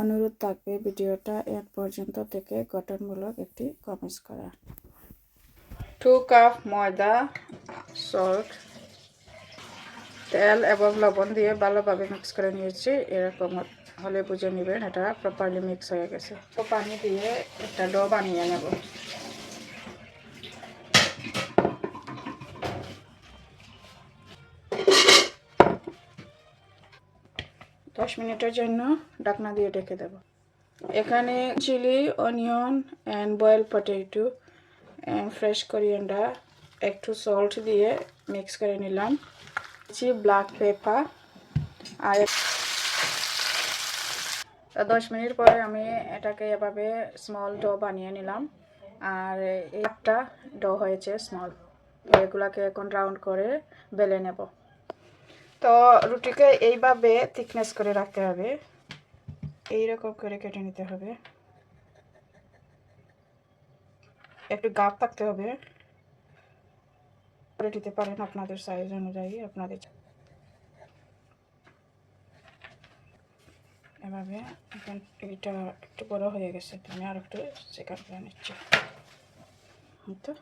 অনুরোধ থাকবে ভিডিওটা এক পর্যন্ত থেকে গঠনমূলক একটি কমেন্টস করা। টু কাপ ময়দা সল্ট তেল এবং লবণ দিয়ে ভালোভাবে মিক্স করে নিয়েছি। এরকম হলে বুঝে নেবেন, এটা প্রপারলি মিক্স হয়ে গেছে। তো পানি দিয়ে একটা ডো বানিয়ে নেব। দশ মিনিটের জন্য ডাকনা দিয়ে ঢেকে দেব। এখানে chilli, onion and boiled potato and fresh coriander একটু সল্ট দিয়ে মিক্স করে নিলাম। জি ব্ল্যাক পেপার আর দশ মিনিট পরে আমি এটাকে এভাবে স্মল ডো বানিয়ে নিলাম। আর একটা ডো হয়েছে স্মল এগুলাকে এখন রাউন্ড করে বেলে নেব। তো রুটিকে এইভাবে থিকনেস করে রাখতে হবে। এইরকম করে কেটে নিতে হবে। একটু গাপ থাকতে হবে। করে দিতে পারেন আপনাদের সাইজ অনুযায়ী, আপনাদের এভাবে। এখন এটা একটু বড় হয়ে গেছে আমি আর একটু সেকার করে নিচ্ছি। তো।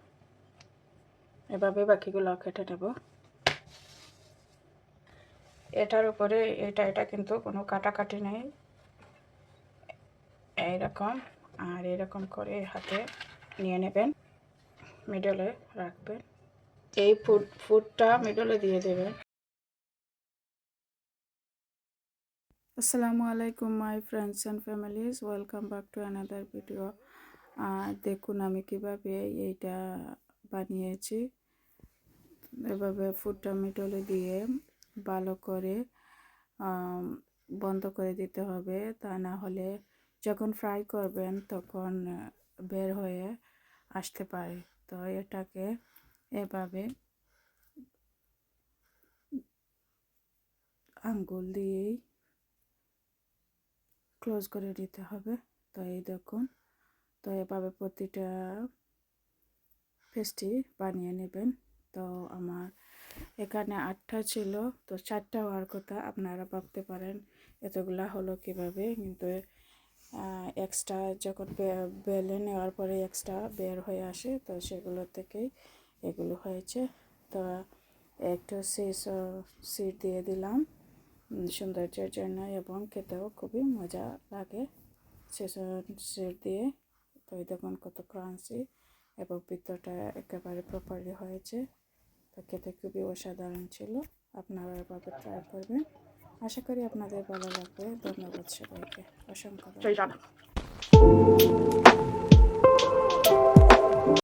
এভাবে বাকিগুলো কেটে নেব। এটার উপরে এটা এটা কিন্তু কোনো কাটাকাটি নেই। এইরকম, আর এরকম করে হাতে নিয়ে নেবেন মিডলে রাখবেন। এই ফুড ফুডটা মিডলে দিয়ে দেবেন। আসসালামু আলাইকুম my friends and families welcome back to another video আর দেখুন আমি কীভাবে এইটা বানিয়েছি। এভাবে ফুডটা মিডলে দিয়ে ভালো করে বন্ধ করে দিতে হবে। তা না হলে যখন ফ্রাই করবেন তখন বের হয়ে আসতে পারে। তো এটাকে এভাবে আঙ্গুল দিয়েই ক্লোজ করে দিতে হবে। তো এই দেখুন, তো এভাবে প্রতিটা পেস্টি বানিয়ে নেবেন। তো আমার এখানে আটটা ছিল, তো চারটা হওয়ার কথা আপনারা ভাবতে পারেন এতগুলা হলো কীভাবে। কিন্তু এক্সট্রা যখন বেলে নেওয়ার পরে এক্সট্রা বের হয়ে আসে, তো সেগুলো থেকেই এগুলো হয়েছে। তো একটু সিস সিট দিয়ে দিলাম সৌন্দর্যের জন্য এবং খেতেও খুবই মজা লাগে। সেসন সিট দিয়ে, তো দেখুন কত ক্রাঞ্চি এবং ভিতরটা একেবারে প্রপারলি হয়েছে। তো খেতে খুবই অসাধারণ ছিল। আপনারা এভাবে ট্রাই করবেন। আশা করি আপনাদের ভালো লাগবে। ধন্যবাদ সবাইকে। অসংখ্য